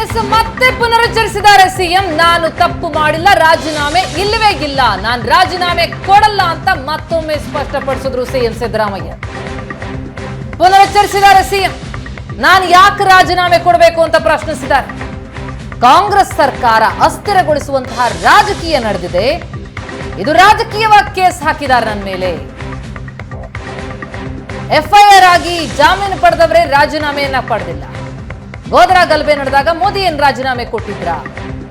S, ಮತ್ತೆ ಪುನರುಚ್ಚರಿಸಿದ್ದಾರೆ. CM, ನಾನು ತಪ್ಪು ಮಾಡಿಲ್ಲ, ರಾಜೀನಾಮೆ ಇಲ್ಲವೇ ಇಲ್ಲ. ನಾನು ರಾಜೀನಾಮೆ ಕೊಡಲ್ಲ ಅಂತ ಮತ್ತೊಮ್ಮೆ ಸ್ಪಷ್ಟಪಡಿಸಿದ್ರು ಸಿಎಂ ಸಿದ್ದರಾಮಯ್ಯ. ಪುನರುಚ್ಚರಿಸಿದ್ದಾರೆ ಸಿಎಂ. ನಾನು ಯಾಕೆ ರಾಜೀನಾಮೆ ಕೊಡಬೇಕು ಅಂತ ಪ್ರಶ್ನಿಸಿದ್ದಾರೆ. ಕಾಂಗ್ರೆಸ್ ಸರ್ಕಾರ ಅಸ್ಥಿರಗೊಳಿಸುವಂತಹ ರಾಜಕೀಯ ನಡೆದಿದೆ. ಇದು ರಾಜಕೀಯವಾಗಿ ಕೇಸ್ ಹಾಕಿದ್ದಾರೆ ನನ್ನ ಮೇಲೆ. ಎಫ್ಐಆರ್ ಆಗಿ ಜಾಮೀನು ಪಡೆದವರೇ ರಾಜೀನಾಮೆಯನ್ನ ಪಡೆದಿಲ್ಲ. ಗೋದ್ರಾ ಗಲಭೆ ನಡೆದಾಗ ಮೋದಿ ಏನ್ ರಾಜೀನಾಮೆ ಕೊಟ್ಟಿದ್ರ.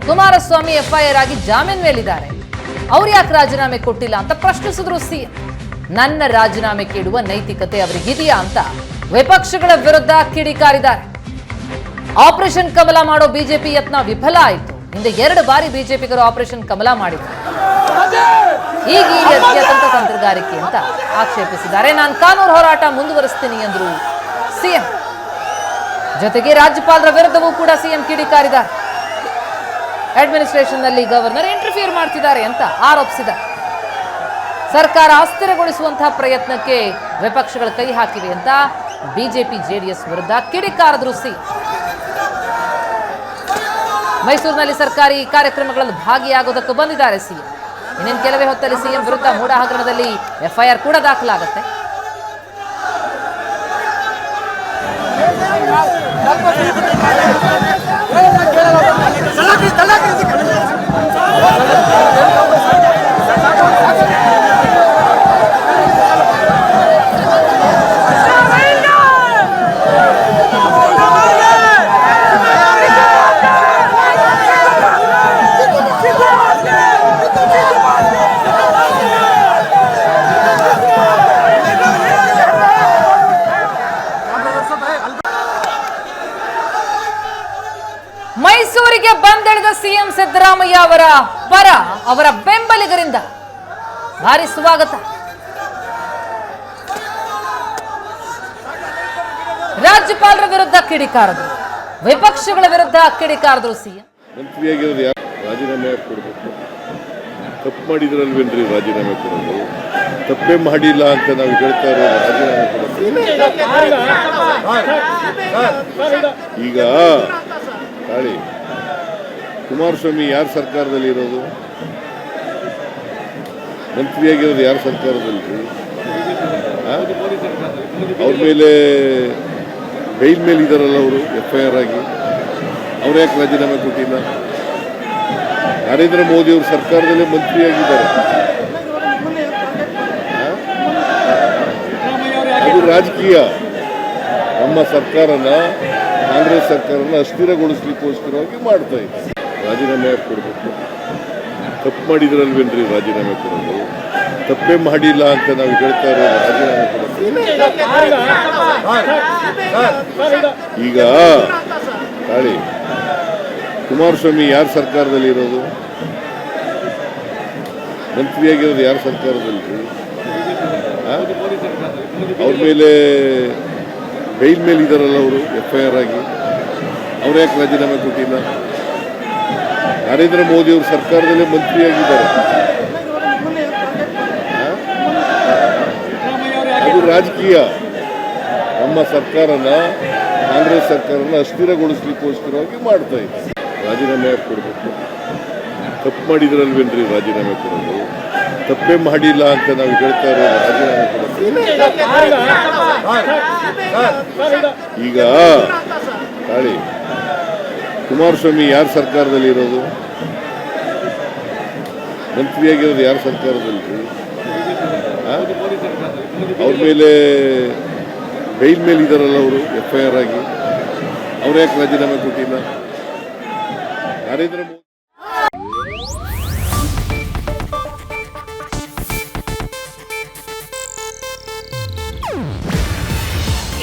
ಕುಮಾರಸ್ವಾಮಿ ಎಫ್ಐಆರ್ ಆಗಿ ಜಾಮೀನ್ ಮೇಲಿದ್ದಾರೆ ಅವ್ರು ಯಾಕೆ ರಾಜೀನಾಮೆ ಕೊಟ್ಟಿಲ್ಲ ಅಂತ ಪ್ರಶ್ನಿಸಿದ್ರು ಸಿ ನನ್ನ ರಾಜೀನಾಮೆ ಕೇಳುವ ನೈತಿಕತೆ ಅವರಿಗಿದೆಯಾ ಅಂತ ವಿಪಕ್ಷಗಳ ವಿರುದ್ಧ ಕಿಡಿಕಾರಿದ್ದಾರೆ. ಆಪರೇಷನ್ ಕಮಲ ಮಾಡೋ ಬಿಜೆಪಿ ಯತ್ನ ವಿಫಲ ಆಯಿತು. ಹಿಂದೆ ಎರಡು ಬಾರಿ ಬಿಜೆಪಿಗರು ಆಪರೇಷನ್ ಕಮಲ ಮಾಡಿದ್ರು. ಈಗ ಈ ತಂತ್ರಗಾರಿಕೆ ಅಂತ ಆಕ್ಷೇಪಿಸಿದ್ದಾರೆ. ನಾನು ಕಾನೂನು ಹೋರಾಟ ಮುಂದುವರಿಸ್ತೀನಿ ಎಂದ್ರು ಸಿಎಂ. ಜೊತೆಗೆ ರಾಜ್ಯಪಾಲರ ವಿರುದ್ಧವೂ ಕೂಡ ಸಿಎಂ ಕಿಡಿಕಾರಿದ್ದಾರೆ ಅಡ್ಮಿನಿಸ್ಟ್ರೇಷನ್ನಲ್ಲಿ ಗವರ್ನರ್ ಇಂಟರ್ಫಿಯರ್ ಮಾಡ್ತಿದ್ದಾರೆ ಅಂತ ಆರೋಪಿಸಿದ. ಸರ್ಕಾರ ಅಸ್ಥಿರಗೊಳಿಸುವಂತಹ ಪ್ರಯತ್ನಕ್ಕೆ ವಿಪಕ್ಷಗಳು ಕೈ ಹಾಕಿವೆ ಅಂತ ಬಿಜೆಪಿ, ಜೆಡಿಎಸ್ ವಿರುದ್ಧ ಕಿಡಿಕಾರದ್ರು ಸಿ ಮೈಸೂರಿನಲ್ಲಿ ಸರ್ಕಾರಿ ಕಾರ್ಯಕ್ರಮಗಳಲ್ಲಿ ಭಾಗಿಯಾಗೋದಕ್ಕೆ ಬಂದಿದ್ದಾರೆ ಸಿಎಂ. ಇನ್ನೇನು ಕೆಲವೇ ಹೊತ್ತಲ್ಲಿ ಸಿಎಂ ವಿರುದ್ಧ ಮೂಡ ಹಗರಣದಲ್ಲಿ ಎಫ್ಐಆರ್ ಕೂಡ ದಾಖಲಾಗುತ್ತೆ. Yeah! ಮೈಸೂರಿಗೆ ಬಂದಿಳಿದ ಸಿಎಂ ಸಿದ್ದರಾಮಯ್ಯ ಅವರ ಪರ ಅವರ ಬೆಂಬಲಿಗರಿಂದ ಭಾರಿ ಸ್ವಾಗತ. ರಾಜ್ಯಪಾಲರ ವಿರುದ್ಧ ಕಿಡಿಕಾರರು ವಿಪಕ್ಷಗಳ ವಿರುದ್ಧ ಕಿಡಿಕಾರದ್ರು ಸಿಎಂ. ರಾಜೀನಾಮೆ ತಪ್ಪು ಮಾಡಿದ್ರಲ್ವೇನ್ರಿ ರಾಜೀನಾಮೆ ಕೊಡೋದು? ತಪ್ಪೇ ಮಾಡಿಲ್ಲ ಅಂತ ನಾವು ಹೇಳ್ತಾ ಇರೋದು ರಾಜೀನಾಮೆ ಕೊಡೋದು. ಈಗ ತಾಳಿ. ಕುಮಾರಸ್ವಾಮಿ ಯಾರ ಸರ್ಕಾರದಲ್ಲಿ ಇರೋದು? ಮಂತ್ರಿಯಾಗಿರೋದು ಯಾರ ಸರ್ಕಾರದಲ್ಲಿ? ಅವ್ರ ಮೇಲೆ ಬೈಲ್ ಮೇಲೆ ಇದ್ದಾರಲ್ಲ ಅವರು ಎಫ್ ಐ ಆರ್ ಆಗಿ. ಅವ್ರು ಯಾಕೆ ರಾಜೀನಾಮೆ ಕೊಟ್ಟಿಲ್ಲ? ನರೇಂದ್ರ ಮೋದಿ ಅವರು ಸರ್ಕಾರದಲ್ಲೇ ಮಂತ್ರಿಯಾಗಿದ್ದಾರೆ? ಅದು ರಾಜಕೀಯ. ನಮ್ಮ ಸರ್ಕಾರನ ಕಾಂಗ್ರೆಸ್ ಸರ್ಕಾರನ ಅಸ್ಥಿರಗೊಳಿಸ್ಲಿಕ್ಕೋಸ್ಕರವಾಗಿ ಮಾಡ್ತಾ ಇದೆ ರಾಜೀನಾಮೆ ಯಾಕೆ ಕೊಡಬೇಕು ತಪ್ಪು ಮಾಡಿದ್ರಲ್ವೇನ್ರಿ ರಾಜೀನಾಮೆ ಕೊಡೋದು? ತಪ್ಪೇ ಮಾಡಿಲ್ಲ ಅಂತ ನಾವು ಹೇಳ್ತಾ ಇರೋದು ರಾಜೀನಾಮೆ ಕೊಡೋದು. ಈಗ ತಾಳಿ, ಕುಮಾರಸ್ವಾಮಿ ಯಾರ ಸರ್ಕಾರದಲ್ಲಿ ಇರೋದು? ಮಂತ್ರಿಯಾಗಿರೋದು ಯಾರ ಸರ್ಕಾರದಲ್ಲಿ? ಅವ್ರ ಮೇಲೆ ಬೈಲ್ ಮೇಲೆ ಇದ್ದಾರಲ್ಲ ಅವರು ಎಫ್ ಐ ಆರ್ ಆಗಿ. ಅವ್ರು ಯಾಕೆ ರಾಜೀನಾಮೆ ಕೊಟ್ಟಿಲ್ಲ? ನರೇಂದ್ರ ಮೋದಿ ಅವರು ಸರ್ಕಾರದಲ್ಲೇ ಮಂತ್ರಿಯಾಗಿದ್ದಾರೆ? ಅದು ರಾಜಕೀಯ. ನಮ್ಮ ಸರ್ಕಾರನ, ಕಾಂಗ್ರೆಸ್ ಸರ್ಕಾರನ ಅಸ್ಥಿರಗೊಳಿಸ್ಲಿಕ್ಕೋಸ್ಕರವಾಗಿ ಮಾಡ್ತಾ ಇದೆ. ರಾಜೀನಾಮೆ ಯಾಕೆ ಕೊಡಬೇಕು? ತಪ್ಪು ಮಾಡಿದ್ರಲ್ವೇನ್ರಿ ರಾಜೀನಾಮೆ ಕೊಡೋದು? ತಪ್ಪೇ ಮಾಡಿಲ್ಲ ಅಂತ ನಾವು ಹೇಳ್ತಾ ಈಗ ತಾಳಿ. ಕುಮಾರಸ್ವಾಮಿ ಯಾರ ಸರ್ಕಾರದಲ್ಲಿ ಇರೋದು? ಮಂತ್ರಿಯಾಗಿರೋದು ಯಾರ ಸರ್ಕಾರದಲ್ಲಿ? ಅವ್ರ ಮೇಲೆ ಬೈಲ್ ಮೇಲೆ ಇದಾರಲ್ಲ ಅವರು ಎಫ್ ಐ ಆರ್ ಆಗಿ. ಅವ್ರು ಯಾಕೆ ರಾಜೀನಾಮೆ ಕೊಟ್ಟಿಲ್ಲ? ನರೇಂದ್ರ